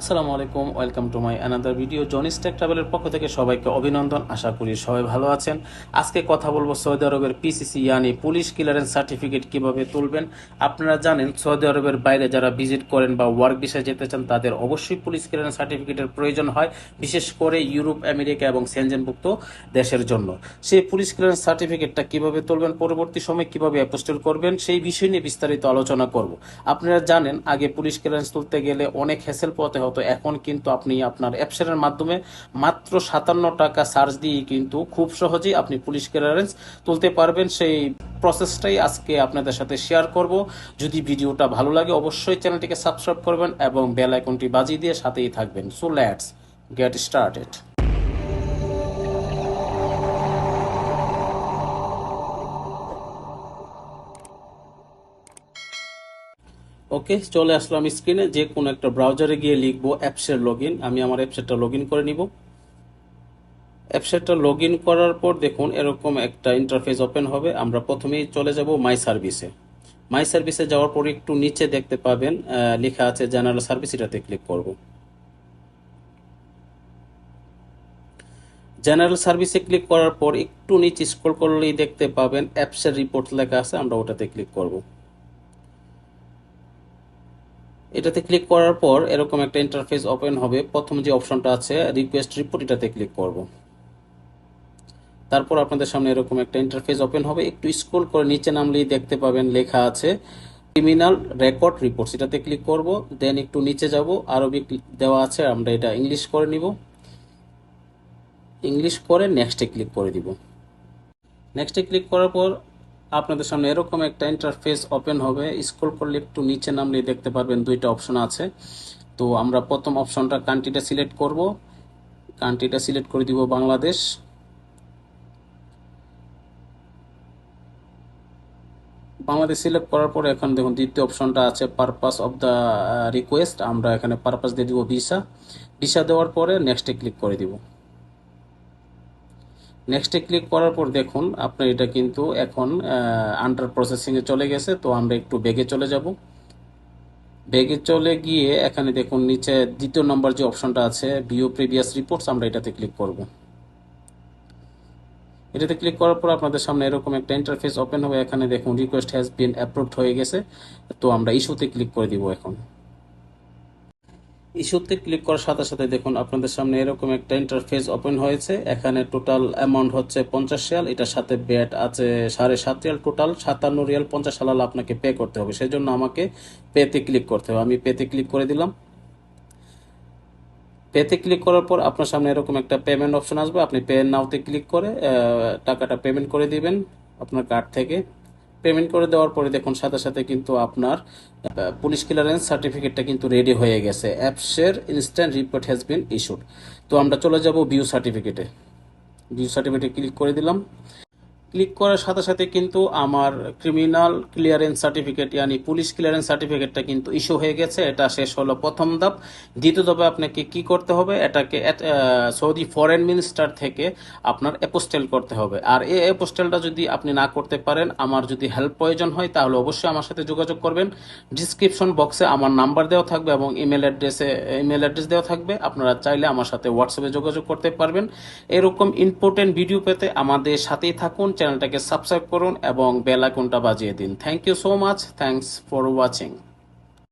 আসসালামু আলাইকুম, welcome to my another video. Johnny stake ট্রাভেলের পক্ষ থেকে সবাইকে অভিনন্দন। আশা করি সবাই ভালো আছেন। আজকে কথা বলব সৌদি আরবের পিসিসি ইয়ানি পুলিশ ক্লিয়ারেন্স সার্টিফিকেট কীভাবে তুলবেন। আপনারা জানেন, সৌদি আরবের বাইরে যারা ভিজিট করেন বা ওয়ার্ক বিষয়ে যেতে চান, তাদের অবশ্যই পুলিশ ক্লিয়ারেন্স সার্টিফিকেটের প্রয়োজন হয়, বিশেষ করে ইউরোপ, আমেরিকা এবং সেনজেনভুক্ত দেশের জন্য। সেই পুলিশ ক্লিয়ারেন্স সার্টিফিকেটটা কীভাবে তুলবেন, পরবর্তী সময় কীভাবে অ্যাপোস্টেল করবেন, সেই বিষয় নিয়ে বিস্তারিত আলোচনা করব। আপনারা জানেন, আগে পুলিশ ক্লিয়ারেন্স তুলতে গেলে অনেক হ্যাসেল পথে হতো এখন কিন্তু আপনি আপনার অ্যাপসের মাধ্যমে মাত্র সাতান্ন টাকা চার্জ দিয়ে কিন্তু খুব সহজেই আপনি পুলিশ ক্লিয়ারেন্স তুলতে পারবেন। সেই প্রসেসটাই আজকে আপনাদের সাথে শেয়ার করব। যদি ভিডিওটা ভালো লাগে, অবশ্যই চ্যানেলটিকে সাবস্ক্রাইব করবেন এবং বেল আইকনটি বাজিয়ে দিয়ে সাথেই থাকবেন। So let's get started okay চলে আসলাম স্ক্রিনে যে কোনো একটা ব্রাউজারে গিয়ে লিখব অ্যাপসের লগ আমি আমার অ্যাপসেটটা লগ করে নিব। অ্যাপসেটটা লগ করার পর দেখুন, এরকম একটা ইন্টারফেস ওপেন হবে। আমরা প্রথমেই চলে যাব মাই সার্ভিসে মাই সার্ভিসে যাওয়ার পর একটু নিচে দেখতে পাবেন লেখা আছে জেনারেল সার্ভিস এটাতে ক্লিক করব। জেনারেল সার্ভিসে ক্লিক করার পর একটু নিচে স্ক্রল করলেই দেখতে পাবেন অ্যাপসের রিপোর্ট লেখা আছে, আমরা ওটাতে ক্লিক করব। এটাতে ক্লিক করার পর এরকম একটা ইন্টারফেস ওপেন হবে। প্রথম যে অপশনটা আছে রিকোয়েস্ট রিপোর্ট এটাতে ক্লিক করব। তারপর আপনাদের সামনে এরকম একটা ইন্টারফেস ওপেন হবে। একটু স্ক্রল করে নিচে নামলেই দেখতে পাবেন লেখা আছে ক্রিমিনাল রেকর্ড রিপোর্টস এটাতে ক্লিক করব দেন একটু নিচে যাব। আরবিক দেওয়া আছে, আমরা এটা ইংলিশ করে নিব। ইংলিশ করে নেক্সটে ক্লিক করে দিব। নেক্সটে ক্লিক করার পর আপনাদের সামনে এরকম একটা ইন্টারফেস ওপেন হবে। স্ক্রল করলে একটু নিচে নামলে দেখতে পারবেন দুইটা অপশন আছে। তো আমরা প্রথম অপশনটা কান্ট্রিটা সিলেক্ট করব। কান্ট্রিটা সিলেক্ট করে দিব বাংলাদেশ। বাংলাদেশ সিলেক্ট করার পরে এখন দেখুন দ্বিতীয় অপশনটা আছে পারপাস অফ দ্য রিকোয়েস্ট আমরা এখানে পারপাস দিয়ে দিব ভিসা ভিসা দেওয়ার পরে নেক্সটে ক্লিক করে দিব। নেক্সটে ক্লিক করার পর দেখুন, আপনার এটা কিন্তু এখন আন্ডার প্রসেসিংয়ে চলে গেছে, তো আমরা একটু বেগে চলে যাব। বেগে চলে গিয়ে এখানে দেখুন, নিচে দ্বিতীয় নম্বর যে অপশনটা আছে ভিউ প্রিভিয়াস রিপোর্টস আমরা এটাতে ক্লিক করব। এটাতে ক্লিক করার পর আপনাদের সামনে এরকম একটা ইন্টারফেস ওপেন হবে। এখানে দেখুন রিকোয়েস্ট হ্যাজ বিন অ্যাপ্রুভড হয়ে গেছে, তো আমরা ইস্যুতে ক্লিক করে দিব এখন। ইস্যুতে ক্লিক করার সাথে সাথে দেখুন আপনাদের সামনে এরকম একটা ইন্টারফেস ওপেন হয়েছে। এখানে টোটাল অ্যামাউন্ট হচ্ছে পঞ্চাশ রিয়াল, এটার সাথে ব্যাট আছে সাড়ে সাত রিয়াল টোটাল সাতান্ন রিয়াল পঞ্চাশ হালাল আপনাকে পে করতে হবে। সেই জন্য আমাকে পেতে ক্লিক করতে হবে। আমি পেতে ক্লিক করে দিলাম। পেতে ক্লিক করার পর আপনার সামনে এরকম একটা পেমেন্ট অপশন আসবে। আপনি পে নাওতে ক্লিক করে টাকাটা পেমেন্ট করে দিবেন আপনার কার্ড থেকে। পেমেন্ট করে দেওয়ার পরে দেখুন, সাথে সাথে কিন্তু আপনার পুলিশ ক্লিয়ারেন্স সার্টিফিকেটটা কিন্তু রেডি হয়ে গেছে। অ্যাপসের instant report has been issued তো আমরা চলে যাব বিউ সার্টিফিকেটে ভিউ সার্টিফিকেটে ক্লিক করে দিলাম। ক্লিক করার সাথে সাথে কিন্তু আমার ক্রিমিনাল ক্লিয়ারেন্স সার্টিফিকেট ইয়ানি পুলিশ ক্লিয়ারেন্স সার্টিফিকেটটা কিন্তু ইস্যু হয়ে গেছে। এটা শেষ হলো প্রথম ধাপ। দ্বিতীয় ধাপে আপনাকে কি করতে হবে? এটাকে সৌদি ফরেন মিনিস্টার থেকে আপনার অ্যাপোস্টেল করতে হবে। আর এই অ্যাপোস্টেলটা যদি আপনি না করতে পারেন, আমার যদি হেল্প প্রয়োজন হয়, তাহলে অবশ্যই আমার সাথে যোগাযোগ করবেন। ডিসক্রিপশন বক্সে আমার নাম্বার দেওয়া থাকবে এবং ইমেল অ্যাড্রেসে ইমেল অ্যাড্রেস দেওয়া থাকবে। আপনারা চাইলে আমার সাথে হোয়াটসঅ্যাপে যোগাযোগ করতে পারবেন। এরকম ইম্পর্টেন্ট ভিডিও পেতে আমাদের সাথেই থাকুন। চ্যানেলটাকে সাবস্ক্রাইব করুন এবং বেল বাজিয়ে দিন। Thank you so much thanks for watching